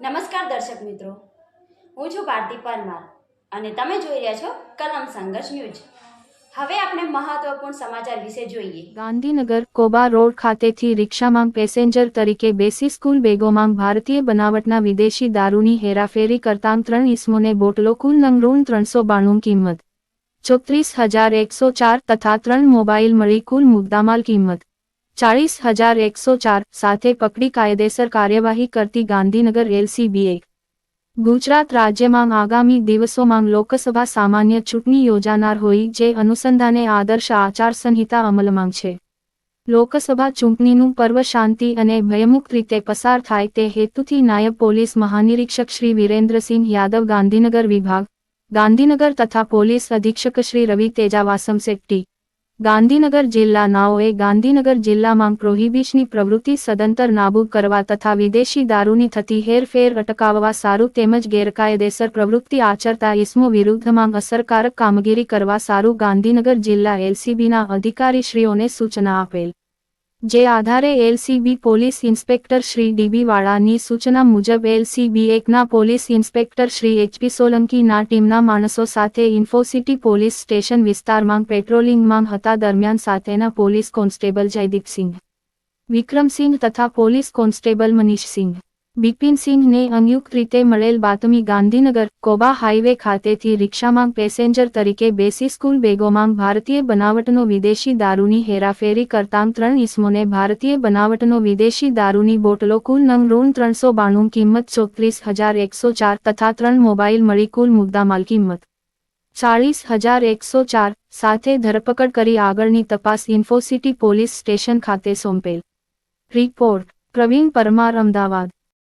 નમસ્કાર દર્શક મિત્રો. હું છું ભારતી પરમાર અને તમે જોઈ રહ્યા છો કલમ સંઘર્ષ ન્યૂઝ. હવે આપણે મહત્વપૂર્ણ સમાચાર વિશે જોઈએ. ગાંધીનગર કોબા રોડ ખાતેથી રિક્ષામાં પેસેન્જર તરીકે બેસી સ્કૂલ બેગોમાં ભારતીય બનાવટના વિદેશી દારૂની હેરાફેરી કરતાં ત્રણ ઇસમોને બોટલો કુલ નંગ ત્રણસો બાણું કિંમત, ચોત્રીસ હજાર એકસો ચાર તથા ત્રણ મોબાઈલ મળી કુલ મુદ્દામાલ કિંમત. ચાળીસ હજાર એકસો ચાર સાથે પકડી કાયદેસર કાર્યવાહી કરતી ગાંધીનગર એલસીબીએ. ગુજરાત રાજ્યમાં આગામી દિવસોમાં લોકસભા સામાન્ય ચૂંટણી યોજાનાર હોય જે અનુસંધાને આદર્શ આચારસંહિતા અમલમાં છે. લોકસભા ચૂંટણીનું પર્વ શાંતિ અને ભયમુક્ત રીતે પસાર થાય તે હેતુથી નાયબ પોલીસ મહાનિરીક્ષક શ્રી વિરેન્દ્રસિંહ યાદવ ગાંધીનગર વિભાગ, ગાંધીનગર તથા પોલીસ અધિક્ષક શ્રી રવિ તેજાવાસમ સેટ્ટી ગાંધીનગર જિલ્લાનાઓએ ગાંધીનગર જિલ્લામાં પ્રોહિબિશની પ્રવૃત્તિ સદંતર નાબૂદ કરવા તથા વિદેશી દારૂની થતી હેરફેર અટકાવવા સારું તેમજ ગેરકાયદેસર પ્રવૃત્તિ આચરતા ઇસમો વિરુદ્ધમાં અસરકારક કામગીરી કરવા સારું ગાંધીનગર જિલ્લા એલસીબીના અધિકારીશ્રીઓને સૂચના આપેલ. જે આધારે LCB police inspector Shri DB વાળાની સૂચના મુજબ એલસીબી એકના પોલીસ ઇન્સ્પેક્ટર શ્રી એચપી સોલંકીના ટીમના માણસો સાથે ઇન્ફોસિટી પોલીસ સ્ટેશન વિસ્તારમાં પેટ્રોલિંગમાં હતા દરમિયાન સાથેના પોલીસ કોન્સ્ટેબલ જયદીપસિંહ વિક્રમસિંહ તથા પોલીસ કોન્સ્ટેબલ મનીષસિંહ બિપિનસિંહને અનયુક્ત રીતે મળેલ બાતમી ગાંધીનગર, કોબા હાઈવે ખાતેથી રિક્ષામાં પેસેન્જર તરીકે બેસી સ્કૂલ બેગોમાં ભારતીય બનાવટનો વિદેશી દારૂની હેરાફેરી કરતાં ત્રણ ઇસમોને ભારતીય બનાવટનો વિદેશી દારૂની બોટલો કુલ નંગ ઋણ ત્રણસો બાણું, કિંમત ચોત્રીસ હજાર એકસો ચાર તથા ત્રણ મોબાઈલ મળી કુલ મુદ્દામાલ કિંમત ચાળીસ હજાર એકસો ચાર, સાથે ધરપકડ કરી આગળની તપાસ ઇન્ફોસિટી પોલીસ સ્ટેશન ખાતે સોંપેલ. રિપોર્ટ, પ્રવીણ પરમાર, અમદાવાદ.